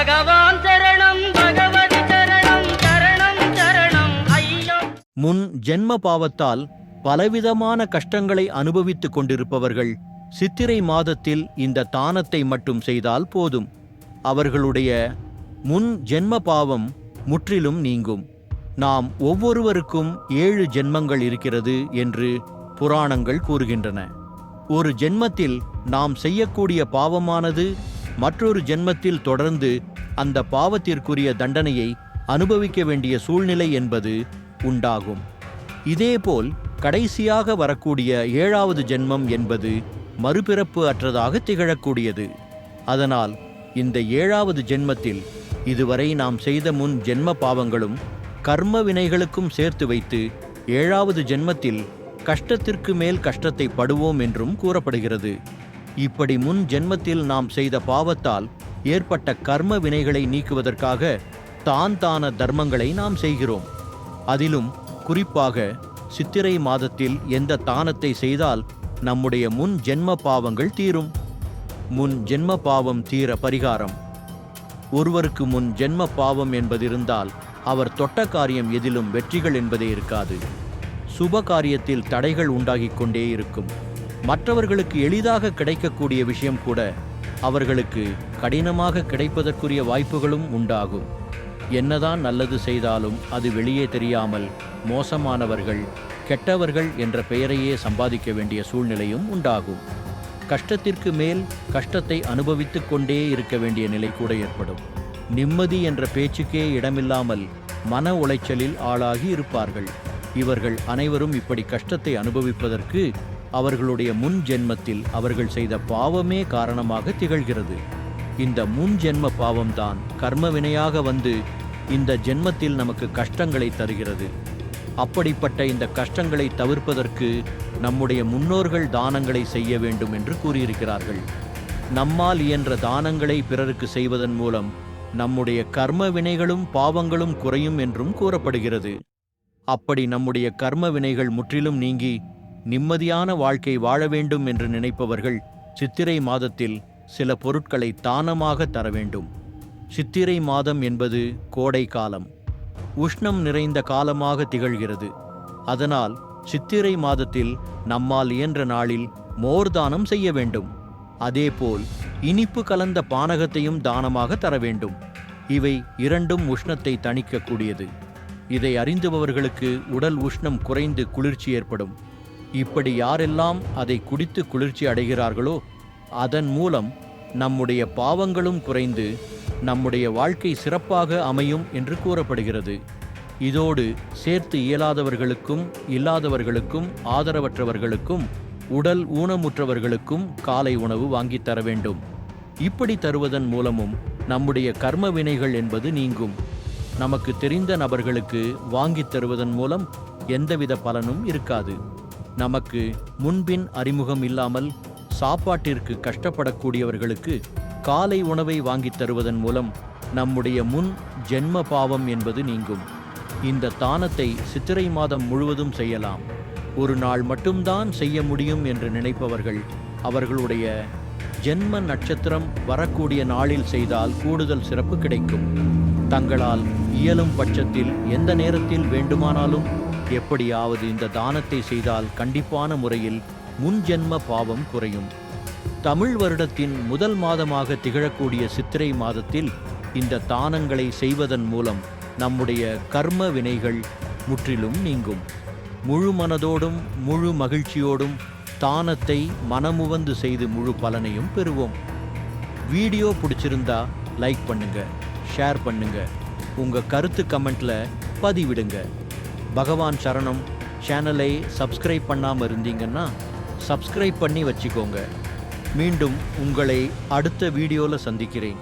பகவான் சரணம் பகவதி சரணம் சரணம் சரணம். ஐயம் முன் ஜென்ம பாவத்தால் பலவிதமான கஷ்டங்களை அனுபவித்துக் கொண்டிருப்பவர்கள் சித்திரை மாதத்தில் இந்த தானத்தை மட்டும் செய்தால் போதும். அவர்களுடைய முன் ஜென்ம பாவம் முற்றிலும் நீங்கும். நாம் ஒவ்வொருவருக்கும் ஏழு ஜென்மங்கள் இருக்கிறது என்று புராணங்கள் கூறுகின்றன. ஒரு ஜென்மத்தில் நாம் செய்யக்கூடிய பாவமானது மற்றொரு ஜென்மத்தில் தொடர்ந்து அந்த பாவத்திற்குரிய தண்டனையை அனுபவிக்க வேண்டிய சூழ்நிலை என்பது உண்டாகும். இதேபோல் கடைசியாக வரக்கூடிய ஏழாவது ஜென்மம் என்பது மறுபிறப்பு அற்றதாக திகழக்கூடியது. அதனால் இந்த ஏழாவது ஜென்மத்தில் இதுவரை நாம் செய்த முன் ஜென்ம பாவங்களும் கர்ம வினைகளுக்கும் சேர்த்து வைத்து ஏழாவது ஜென்மத்தில் கஷ்டத்திற்கு மேல் கஷ்டத்தை படுவோம் என்றும் கூறப்படுகிறது. இப்படி முன் ஜென்மத்தில் நாம் செய்த பாவத்தால் ஏற்பட்ட கர்ம வினைகளை நீக்குவதற்காக தான் தான தர்மங்களை நாம் செய்கிறோம். அதிலும் குறிப்பாக சித்திரை மாதத்தில் எந்த தானத்தை செய்தால் நம்முடைய முன் ஜென்ம பாவங்கள் தீரும். முன் ஜென்ம பாவம் தீர பரிகாரம். ஒருவருக்கு முன் ஜென்ம பாவம் என்பதிருந்தால் அவர் தொட்ட காரியம் எதிலும் வெற்றிகள் என்பதே இருக்காது. சுப காரியத்தில் தடைகள் உண்டாகிக் கொண்டே இருக்கும். மற்றவர்களுக்கு எளிதாக கிடைக்கக்கூடிய விஷயம் கூட அவர்களுக்கு கடினமாக கிடைப்பதற்குரிய வாய்ப்புகளும் உண்டாகும். என்னதான் நல்லது செய்தாலும் அது வெளியே தெரியாமல் மோசமானவர்கள் கெட்டவர்கள் என்ற பெயரையே சம்பாதிக்க வேண்டிய சூழ்நிலையும் உண்டாகும். கஷ்டத்திற்கு மேல் கஷ்டத்தை அனுபவித்துக் கொண்டே இருக்க வேண்டிய நிலை கூட ஏற்படும். நிம்மதி என்ற பேச்சுக்கே இடமில்லாமல் மன உளைச்சலில் ஆளாகி இருப்பார்கள். இவர்கள் அனைவரும் இப்படி கஷ்டத்தை அனுபவிப்பதற்கு அவர்களுடைய முன் ஜென்மத்தில் அவர்கள் செய்த பாவமே காரணமாக திகழ்கிறது. இந்த முன் ஜென்ம பாவம்தான் கர்ம வினையாக வந்து இந்த ஜென்மத்தில் நமக்கு கஷ்டங்களை தருகிறது. அப்படிப்பட்ட இந்த கஷ்டங்களை தவிர்ப்பதற்கு நம்முடைய முன்னோர்கள் தானங்களை செய்ய வேண்டும் என்று கூறியிருக்கிறார்கள். நம்மால் இயன்ற தானங்களை பிறருக்கு செய்வதன் மூலம் நம்முடைய கர்ம வினைகளும் பாவங்களும் குறையும் என்றும் கூறப்படுகிறது. அப்படி நம்முடைய கர்ம வினைகள் முற்றிலும் நீங்கி நிம்மதியான வாழ்க்கை வாழ வேண்டும் என்று நினைப்பவர்கள் சித்திரை மாதத்தில் சில பொருட்களை தானமாக தர வேண்டும். சித்திரை மாதம் என்பது கோடை காலம். உஷ்ணம் நிறைந்த காலமாக திகழ்கிறது. அதனால் சித்திரை மாதத்தில் நம்மால் இயன்ற நாளில் மோர் தானம் செய்ய வேண்டும். அதேபோல் இனிப்பு கலந்த பானகத்தையும் தானமாக தர வேண்டும். இவை இரண்டும் உஷ்ணத்தை தணிக்கக்கூடியது. இதை அறிந்துபவர்களுக்கு உடல் உஷ்ணம் குறைந்து குளிர்ச்சி ஏற்படும். இப்படி யாரெல்லாம் அதை குடித்து குளிர்ச்சி அடைகிறார்களோ அதன் மூலம் நம்முடைய பாவங்களும் குறைந்து நம்முடைய வாழ்க்கை சிறப்பாக அமையும் என்று கூறப்படுகிறது. இதோடு சேர்த்து இயலாதவர்களுக்கும் இல்லாதவர்களுக்கும் ஆதரவற்றவர்களுக்கும் உடல் ஊனமுற்றவர்களுக்கும் காலை உணவு வாங்கித் தர வேண்டும். இப்படி தருவதன் மூலமும் நம்முடைய கர்ம வினைகள் என்பது நீங்கும். நமக்கு தெரிந்த நபர்களுக்கு வாங்கித் தருவதன் மூலம் எந்தவித பலனும் இருக்காது. நமக்கு முன்பின் அறிமுகம் இல்லாமல் சாப்பாட்டிற்கு கஷ்டப்படக்கூடியவர்களுக்கு காலை உணவை வாங்கித் தருவதன் மூலம் நம்முடைய முன் ஜென்ம பாவம் என்பது நீங்கும். இந்த தானத்தை சித்திரை மாதம் முழுவதும் செய்யலாம். ஒரு நாள் மட்டும்தான் செய்ய முடியும் என்று நினைப்பவர்கள் அவர்களுடைய ஜென்ம நட்சத்திரம் வரக்கூடிய நாளில் செய்தால் கூடுதல் சிறப்பு கிடைக்கும். தங்களால் இயலும் பட்சத்தில் எந்த நேரத்தில் வேண்டுமானாலும் எப்படியாவது இந்த தானத்தை செய்தால் கண்டிப்பான முறையில் முன்ஜென்ம பாவம் குறையும். தமிழ் வருடத்தின் முதல் மாதமாக திகழக்கூடிய சித்திரை மாதத்தில் இந்த தானங்களை செய்வதன் மூலம் நம்முடைய கர்ம வினைகள் முற்றிலும் நீங்கும். முழு மனதோடும் முழு மகிழ்ச்சியோடும் தானத்தை மனமுவந்து செய்து முழு பலனையும் பெறுவோம். வீடியோ பிடிச்சிருந்தா லைக் பண்ணுங்க ஷேர் பண்ணுங்க. உங்க கருத்து கமெண்ட்ல பதிவிடுங்க. பகவான் சரணம். சேனலை சப்ஸ்கிரைப் பண்ணாமல் இருந்தீங்கன்னா சப்ஸ்கிரைப் பண்ணி வச்சுக்கோங்க. மீண்டும் உங்களை அடுத்த வீடியோவில் சந்திக்கிறேன்.